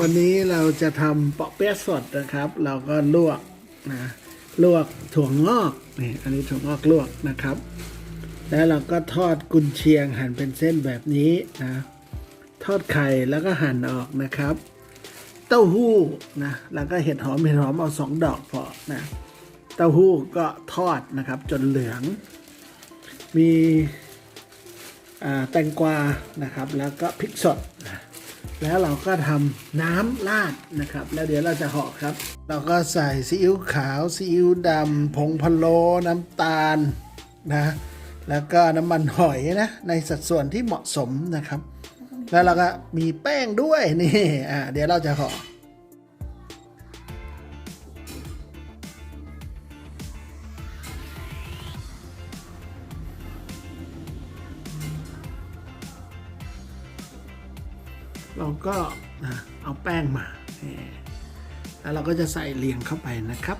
วันนี้เราจะทำเปาะเปี๊ยะสดนะครับ เราก็ลวกนะลวกถั่วงอกนี่อันนี้ถั่วงอกลวกนะครับ แล้วเราก็ทอดกุนเชียงหั่นเป็นเส้นแบบนี้นะทอดไข่แล้วก็หั่นออกนะครับ เต้าหู้นะแล้วก็เห็ดหอมเห็ดหอมเอาสองดอกพอนะเต้าหู้ก็ทอดนะครับจนเหลือง มีแตงกวานะครับ แล้วก็พริกสดนะ แล้วเราก็ทำน้ำราดนะครับ แล้วเดี๋ยวเราจะห่อครับ เราก็ใส่ซีอิ๊วขาวซีอิ๊วดำผงพะโล้น้ำตาลนะแล้วก็น้ำมันหอยนะในสัดส่วนที่เหมาะสมนะครับ แล้วเราก็มีแป้งด้วยนี่อ่าเดี๋ยวเราจะห่อ เราก็เอาแป้งมา แล้วเราก็จะใส่เรียงเข้าไปนะครับ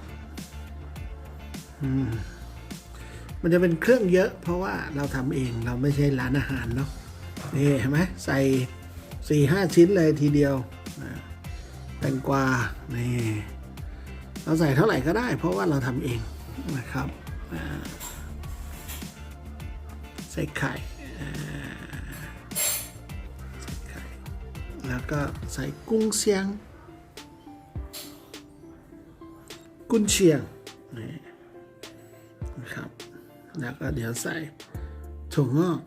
มันจะเป็นเครื่องเยอะ เพราะว่าเราทำเองเราไม่ใช่ร้านอาหารเนาะนี่เห็นไหมใส่สี่ห้าชิ้นเลยทีเดียวแตงกวานี่เราใส่เท่าไหร่ก็ได้ เพราะว่าเราทำเองนะครับใส่ไข่ แล้วก็ใส่กุ้งเชียง กุ้นเชียงนี่นะครับ แล้วก็เดี๋ยวใส่ถั่วงอก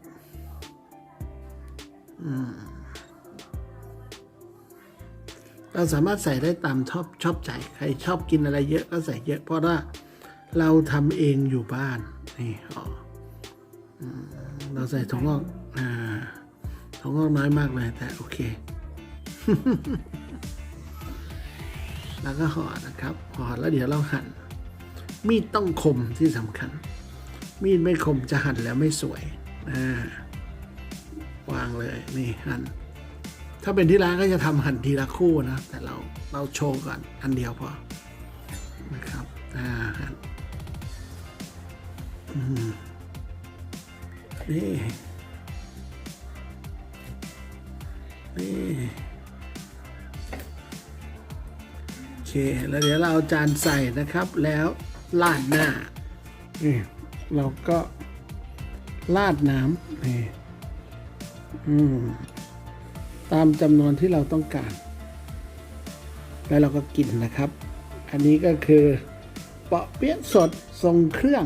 เราสามารถใส่ได้ตามชอบชอบใจใครชอบกินอะไรเยอะก็ใส่เยอะ เพราะว่าเราทำเองอยู่บ้านนี่อ๋อเราใส่ถั่วงอกอ่าถั่วงอกน้อยมากเลยแต่โอเค แล้วก็ห่อนะครับห่อแล้วเดี๋ยวเราหั่น มีดต้องคมที่สำคัญ มีดไม่คมจะหั่นแล้วไม่สวยอ่าวางเลยนี่หั่น ถ้าเป็นที่ร้านก็จะทำหั่นทีละคู่นะ แต่เราเราโชว์ก่อนอันเดียวพอนะครับอ่าหั่นนี่นี่ เค แล้วเดี๋ยวเราเอาจานใส่นะครับ แล้วลาดหน้านี่เราก็ลาดน้ำนี่อืมตามจำนวนที่เราต้องการ แล้วเราก็กินนะครับ อันนี้ก็คือเปาะเปี๊ยะสดทรงเครื่อง